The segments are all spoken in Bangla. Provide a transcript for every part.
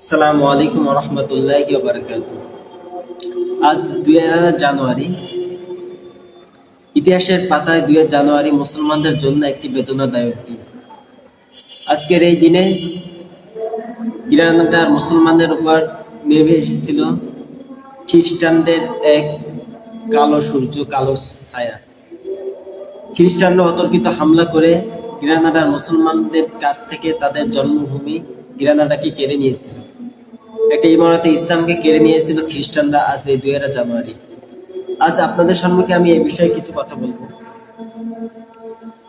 আসসালামু আলাইকুম রহমতুল্লাহ বারকাত। আজ দুই জানুয়ারি। ইতিহাসের পাতায় দুই জানুয়ারি মুসলমানদের জন্য একটি বেদনাদায়ক দিন। আজকের এই দিনে ইরানটার মুসলমানদের উপর নেমে এসেছিল। খ্রিস্টানদের এক কালো সূর্য, কালো ছায়া। খ্রিস্টানরা অতর্কিত হামলা করে গ্রানাডার মুসলমানদের কাছ থেকে তাদের জন্মভূমি গ্রানাডাকে কেড়ে নিয়েছিল। একটা ইমারতে ইসলামকে কেড়ে নিয়েছিল খ্রিস্টানরা আজ এই দুই জানুয়ারি। আজ আপনাদের সম্মুখে আমি এই বিষয়ে কিছু কথা বলব।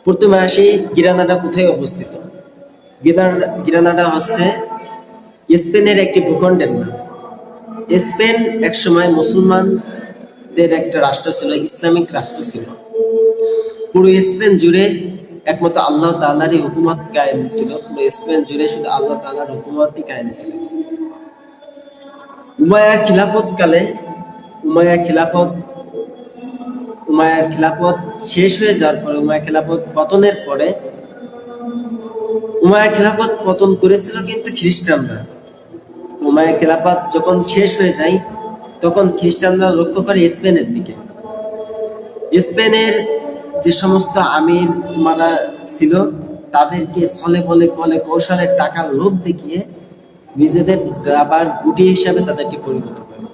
প্রথমে আসি, গিরানাডা কোথায় অবস্থিত? গিরানাডা হচ্ছে স্পেনের একটি ভূখণ্ডের নাম। স্পেন একসময় মুসলমানদের একটা রাষ্ট্র ছিল, ইসলামিক রাষ্ট্র ছিল। পুরো স্পেন জুড়ে একমাত্র আল্লাহ তাআলারই হুকুমত কায়েম ছিল। পুরো স্পেন জুড়ে শুধু আল্লাহ তাআলার হুকুমতই কায়েম ছিল। উমায়ার খিলাফত কালে উমায়া খিলাফত উমায়ার খিলাফত শেষ হয়ে যাওয়ার পরে উমায়া খিলাফত পতনের পরে উমায়া খিলাফত পতন করেছিল কিন্তু খ্রিস্টানরা। উমায়া খিলাফত যখন শেষ হয়ে যায়, তখন খ্রিস্টানরা লক্ষ্য করে স্পেনের দিকে। স্পেনের যে সমস্ত আমির মারা ছিল, তাদেরকে ছলে বলে কলে কৌশলে টাকার লোভ দেখিয়ে নিজেদের আবার গুটি হিসাবে তাদেরকে পরিণত করে।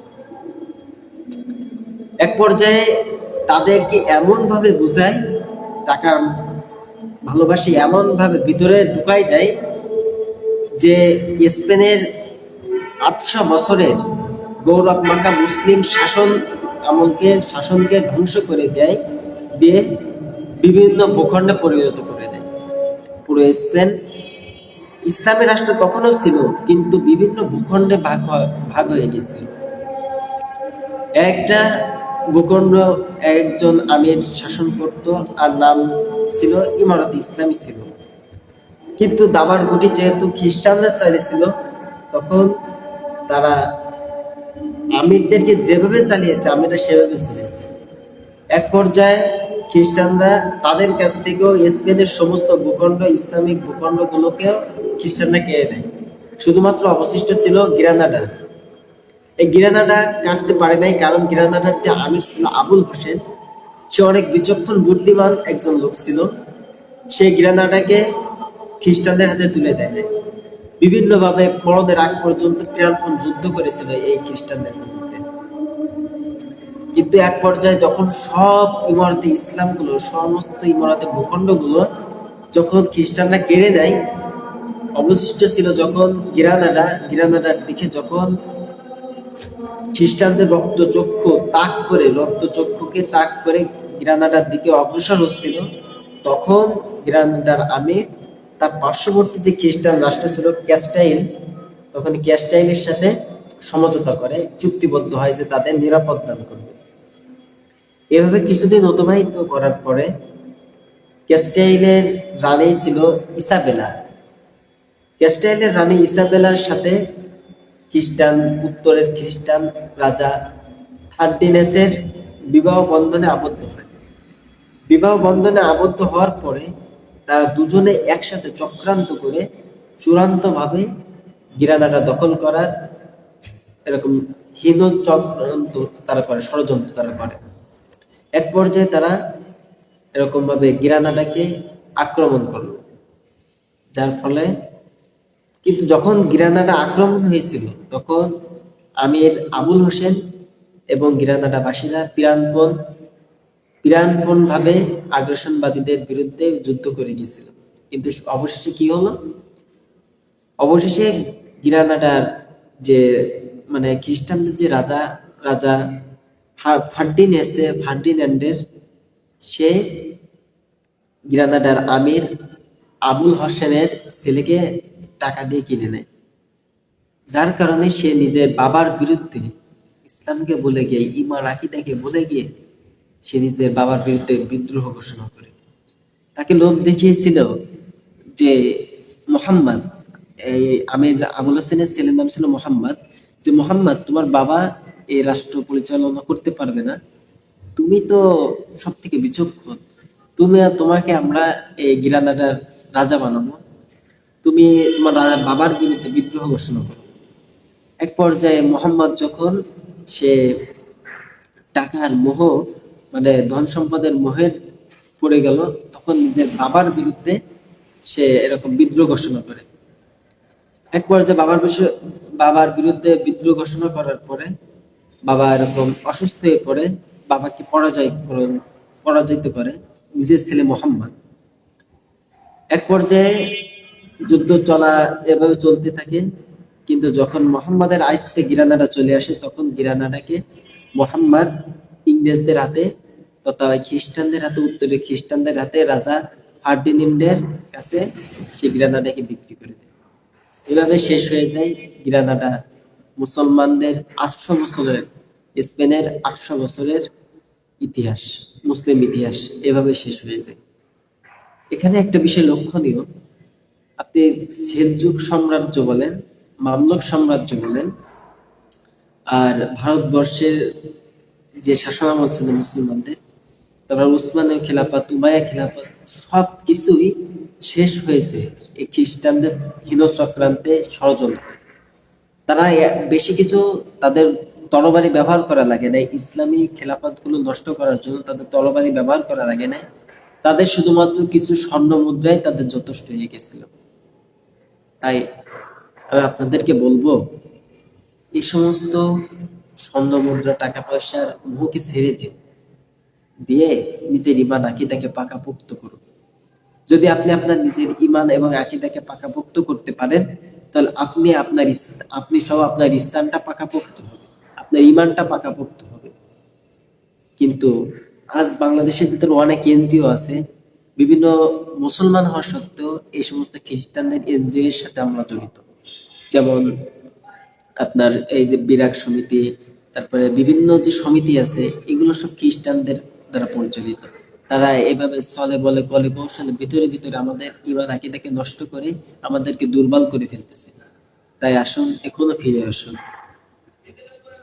এক পর্যায়ে তাদেরকে এমন ভাবে বুঝায় টাকার ভালোবাসি এমন ভাবে ভিতরে ঢুকাই দেয় যে স্পেনের আটশো বছরের গৌরব মাখা মুসলিম শাসন আমলকে, শাসনকে ধ্বংস করে দেয়, দিয়ে বিভিন্ন ভূখণ্ডে পরিণত করে দেয়। পুরো স্পেন ইসলামী রাষ্ট্র তখনও ছিল, কিন্তু বিভিন্ন ভূখণ্ডে ভাগ ভাগ হয়ে গেছে। একটা ভূখণ্ড একজন আমির শাসন করত আর নাম ছিল ইমারত ইসলামী ছিল। কিন্তু দাবার গুটি যেহেতু খ্রিস্টানরা সাইডে ছিল তখন তারা আমিরদেরকে যেভাবে চালিয়েছে, আমিররা সেভাবে চলেছে এক পর্যায়ে খ্রিস্টানরা তাদের কাছ থেকেও স্পেনের সমস্ত ভূখণ্ড, ইসলামিক ভূখণ্ডগুলোকেও খ্রিস্টানরা কেড়ে দেয় শুধুমাত্র অবশিষ্ট ছিল গ্রানাডা। এই গ্রানাডা কাটতে পারে নাই কারণ গ্রানাডার যে আমির ছিল আবুল হোসেন, সে অনেক বিচক্ষণ, বুদ্ধিমান একজন লোক ছিল। সেই গ্রানাডাকে খ্রিস্টানদের হাতে তুলে দেয়। বিভিন্নভাবে পরদের আগ পর্যন্ত প্রাণপণ যুদ্ধ করেছিল এই খ্রিস্টানদের। কিন্তু এক পর্যায়ে যখন সব ইমারতে ইসলামগুলো, সমস্ত ইমারতে ভূখণ্ডগুলো যখন খ্রিস্টানরা কেড়ে দেয় অবশিষ্ট ছিল যখন গিরানাডা গিরানাডার দিকে যখন খ্রিস্টানদের রক্তচক্ষু তাক করে, রক্তচক্ষুকে তাক করে গ্রানাডার দিকে অগ্রসর হচ্ছিল, তখন গ্রানাডার আমির তার পার্শ্ববর্তী যে খ্রিস্টান রাষ্ট্র ছিল ক্যাস্টাইল, তখন ক্যাস্টাইলের সাথে সমঝোতা করে, চুক্তিবদ্ধ হয় যে তাদের নিরাপদ দান করবে। এভাবে কিছুদিন অতিবাহিত করার পরে ক্যাস্টাইলের রানী ছিল ইসাবেলা। ক্যাস্টাইলের রানী ইসাবেলার সাথে খ্রিস্টান, উত্তরের খ্রিস্টান রাজা থার্টিনেসের বিবাহ বন্ধনে আবদ্ধ হয়। বিবাহ বন্ধনে আবদ্ধ হওয়ার পরে তারা দুজনে একসাথে চক্রান্ত করে চূড়ান্তভাবে গিরানাটা দখল করার এরকম হীন চক্রান্ত তারা করে, ষড়যন্ত্র তারা করে। এক পর্যায়ে তারা এরকম ভাবে গিরানাটাকে আক্রমণ করল। যার ফলে কিন্তু যখন গিরানাটা আক্রমণ হয়েছিল, তখন আমির আবুল হোসেন এবং গিরানাডাবাসীরা পিরানপন পিরানপন ভাবে আগ্রাসনবাদীদের বিরুদ্ধে যুদ্ধ করে গিয়েছিল। কিন্তু অবশেষে কি হলো? অবশেষে গিরানাডার যে মানে খ্রিস্টানদের যে রাজা রাজা ফার্ডিনেসে ফার্ডিন্যান্ডের সে গ্রানাডার আমির আবুল হোসেনের ছেলেকে টাকা দিয়ে কিনে নেয়। যার কারণে সে নিজের বাবার বিরুদ্ধে ইসলামকে বলে গিয়ে, ইমান আকিদাকে বলে গিয়ে সে নিজের বাবার বিরুদ্ধে বিদ্রোহ ঘোষণা করে। তাকে লোভ দেখিয়েছিল যে মোহাম্মদ, এই আমির আবুল হোসেনের ছেলের নাম ছিল মোহাম্মদ, যে মোহাম্মদ, তোমার বাবা এই রাষ্ট্র পরিচালনা করতে পারবে না। তুমি তো সব থেকে বিচক্ষণ। তুমি তোমাকে আমরা এই গিরানাডার রাজা বানাবো। তুমি তোমার রাজা বাবার বিরুদ্ধে বিদ্রোহ ঘোষণা করো। এক পর্যায়ে মোহাম্মদ যখন সে টাকার মোহ মানে ধন সম্পদের মোহের পড়ে গেল, তখন নিজের বাবার বিরুদ্ধে সে এরকম বিদ্রোহ ঘোষণা করে। এক পর্যায়ে বাবার বিষয় বাবার বিরুদ্ধে বিদ্রোহ ঘোষণা করার পরে বাবা এরকম অসুস্থ হয়ে পড়ে, বাবাকে পরাজয় পরাজিত করে নিজের ছেলে মোহাম্মদ। এক পর্যায়ে যুদ্ধ চলা এভাবে চলতে থাকে, কিন্তু যখন মোহাম্মদের আয়ত্তে গিরানাটা চলে আসে, তখন গিরানাটাকে মোহাম্মদ ইংরেজদের হাতে তথা খ্রিস্টানদের হাতে, উত্তরে খ্রিস্টানদের হাতে রাজা ফার্ডিনিন্ডের কাছে সে গিরানাটাকে বিক্রি করে দেয়। এভাবে শেষ হয়ে যায় গিরানাটা মুসলমানদের আটশো বছরের, স্পেনের আটশো বছরের ইতিহাস, মুসলিম ইতিহাস এভাবে শেষ হয়ে যায়। এখানে একটা বিষয় লক্ষণীয়। আপনি সেলজুক সাম্রাজ্য বলেন, মামলক সাম্রাজ্য বলেন, আর ভারতবর্ষের যে শাসনামল ছিল মুসলমানদের, তারপর উসমানীয় খেলাফত উমায়া খেলাফত সব কিছুই শেষ হয়েছে এই খ্রিস্টানদের হীন চক্রান্তে ষড়যন্ত্র। তারা বেশি কিছু তাদের তরবারি ব্যবহার করা লাগে না। ইসলামী খেলাফতগুলো নষ্ট করার জন্য তাদের তরবারি ব্যবহার করা লাগে না। তাদের শুধুমাত্র কিছু স্বর্ণ মুদ্রাই তাদের যথেষ্ট হয়ে গেছিল। তাই আমি আপনাদেরকে বলব, এই সমস্ত স্বর্ণ মুদ্রা, টাকা পয়সার মুখকে ছেড়ে দিন। দিয়ে নিজের ইমান আকিদাকে পাকাপোক্ত করুন। যদি আপনি আপনার নিজের ইমান এবং আকিদাকে পাকাপোক্ত করতে পারেন তাহলে আপনি আপনার আপনি সহ আপনার স্থানটা পাকাপোক্ত হবে। আপনার ইমানটা পাকা পাকাপোক্ত হবে। কিন্তু আজ বাংলাদেশের ভিতরে অনেক এনজিও আছে, বিভিন্ন মুসলমান হওয়া সত্ত্বেও এই সমস্ত খ্রিস্টানদের এনজিও এর সাথে আমরা জড়িত। যেমন আপনার এই যে বিরাট সমিতি, তারপরে বিভিন্ন যে সমিতি আছে, এগুলো সব খ্রিস্টানদের দ্বারা পরিচালিত। তারা এভাবে চলে বলে কলে কৌশলে ভিতরে ভিতরে আমাদের ইমান আকিদাকে নষ্ট করে আমাদেরকে দুর্বল করে ফেলতেছে। তাই আসুন, এখনও ফিরে আসুন।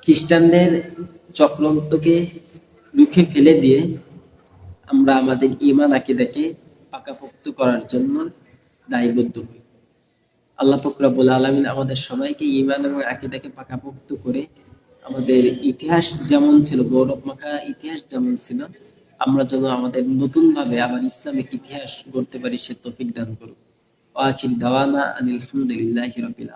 খ্রিস্টানদের চক্রান্তকে রুখে ফেলে দিয়ে আমরা আমাদের ইমান আকিদাকে পাকাপোক্ত করার জন্য দায়বদ্ধ হই আল্লাহ ফকরাবুল আলমিন আমাদের সবাইকে ইমান এবং আকিদাকে পাকাপোক্ত করে আমাদের ইতিহাস যেমন ছিল গৌরব মাখা ইতিহাস যেমন ছিল আমরা যেন আমাদের নতুন ভাবে আবার ইসলামিক ইতিহাস গড়তে পারি, সে তফিক দান করুক। আখির দাওয়ানা আনিল হামদুলিল্লাহি রাব্বিল